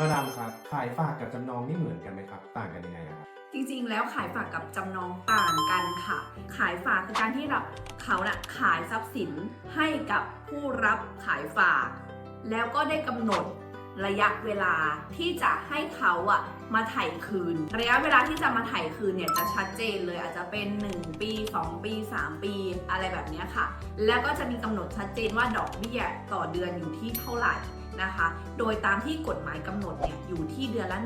มาดามครับขายฝากกับจำนองนี่เหมือนกันไหมครับ ต่างกันยังไงอะครับ จริงๆ แล้วขายฝากกับจำนองต่างกันค่ะ ขายฝากคือการที่เราเขาน่ะขายทรัพย์สินให้กับผู้รับขายฝาก แล้วก็ได้กำหนดระยะเวลาที่จะให้เขาอะมาไถ่คืน ระยะเวลาที่จะมาไถ่คืนเนี่ยจะชัดเจนเลยอาจจะเป็น 1 ปี 2 ปี 3 ปี อะไรแบบนี้ค่ะ แล้วก็จะมีกำหนดชัดเจนว่าดอกเบี้ยต่อเดือนอยู่ที่เท่าไหร่ นะคะ โดยตามที่กฎหมายกำหนดเนี่ยอยู่ที่เดือนละ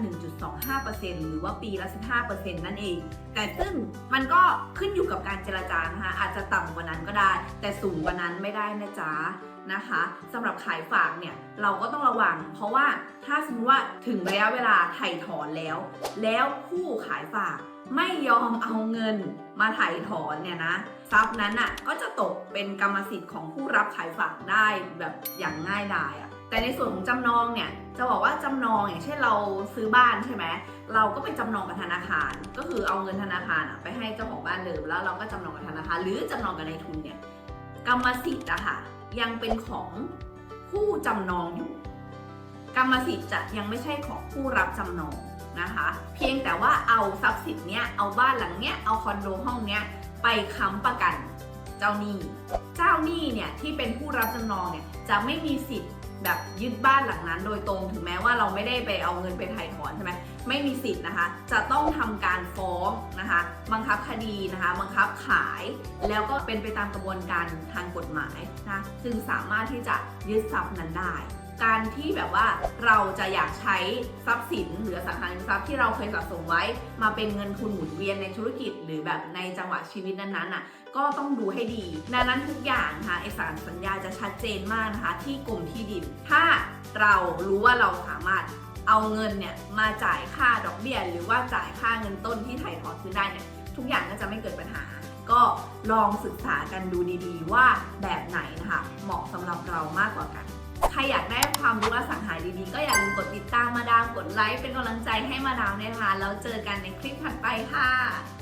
1.25%หรือว่าปีละ 15%นั่นเอง แต่ซึ่งมันก็ขึ้นอยู่กับการเจรจานะคะ อาจจะต่ำกว่านั้นก็ได้ แต่สูงกว่านั้นไม่ได้นะจ๊ะนะคะสำหรับขายฝากเนี่ยเราก็ต้องระวัง เพราะว่าถ้าสมมติว่าถึงระยะเวลาไถ่ถอนแล้ว แล้วผู้ขายฝากไม่ยอมเอาเงินมาไถ่ถอนเนี่ยนะทรัพย์นั้นอะก็จะตกเป็นกรรมสิทธิ์ของผู้รับขายฝากได้แบบอย่างง่ายดายอะ แต่ในส่วนของจำนองเนี่ยจะบอกว่าจำนองอย่างเช่นเราซื้อบ้านใช่ไหมเราก็ไปจำนองกับธนาคาร ก็คือเอาเงินธนาคารไปให้เจ้าของบ้านเดิมแล้วเราก็จำนองกับธนาคารหรือจำนองกับนายทุนเนี่ยกรรมสิทธิ์อะค่ะยังเป็นของผู้จำนองอยู่ กรรมสิทธิ์จะยังไม่ใช่ของผู้รับจำนองนะคะ เพียงแต่ว่าเอาทรัพย์สินเนี้ยเอาบ้านหลังเนี้ยเอาคอนโดห้องเนี้ยไปค้ำประกันเจ้าหนี้ เจ้าหนี้เนี่ยที่เป็นผู้รับจำนองเนี่ยจะไม่มีสิทธิ์ แบบยึดบ้านหลังนั้น โดยตรงถึงแม้ว่าเราไม่ได้ไปเอาเงินไปถ่ายถอนใช่ไหมไม่มีสิทธิ์นะคะ จะต้องทำการฟ้องนะคะ บังคับคดีนะคะ บังคับขายแล้วก็เป็นไปตามกระบวนการทางกฎหมายนะจึงสามารถที่จะยึดทรัพย์นั้นได้ การที่แบบว่าเราจะอยากใช้ทรัพย์สินหรือสังหาริมทรัพย์ที่เราเคยสะสมไว้ มาเป็นเงินทุนหมุนเวียนในธุรกิจ หรือแบบในจังหวะชีวิตนั้นๆน่ะก็ต้องดูให้ดีดังนั้นทุกอย่างนะคะเอกสารสัญญาจะชัดเจนมากนะคะที่กรมที่ดิน ถ้าเรารู้ว่าเราสามารถเอาเงินเนี่ยมาจ่ายค่าดอกเบี้ยหรือว่าจ่ายค่าเงินต้นที่ไถ่ถอนคืนได้เนี่ยทุกอย่างก็จะไม่เกิดปัญหา ก็ลองศึกษากันดูดีๆ ว่าแบบไหนนะคะเหมาะสำหรับเรามากกว่ากัน อยากได้ความรู้อสังหาดีๆ ก็อย่าลืมกดติดตามมาดามกดไลค์เป็นกำลังใจให้มาดามด้วยนะคะแล้วเจอกันในคลิปถัดไปค่ะ